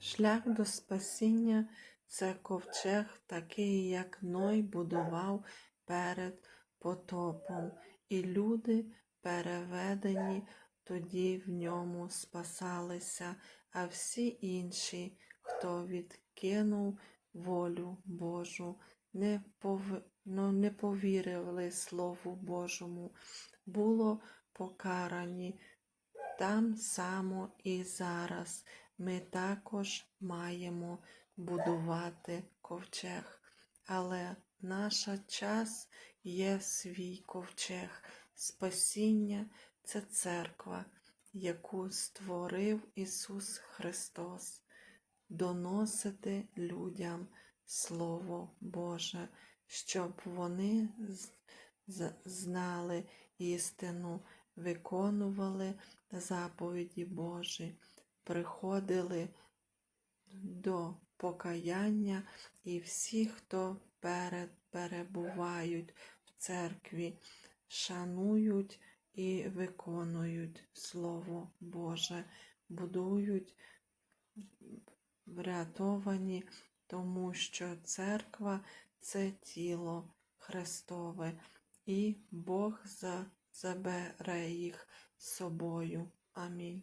Шлях до спасіння це ковчег, такий, як Ной будував перед потопом, і люди, переведені, тоді в ньому спасалися, а всі інші, хто відкинув волю Божу, не, пов... ну, не повірили Слову Божому, було покарані. Там само і зараз ми також маємо будувати ковчег, але наша час є свій ковчег. Спасіння це церква, яку створив Ісус Христос, доносити людям Слово Боже, щоб вони знали істину, виконували заповіді Божі, приходили до покаяння і всі, хто перед, перебувають в церкві, шанують і виконують Слово Боже, будують врятовані, тому що церква це тіло Христове, і Бог забере їх собою. Амінь.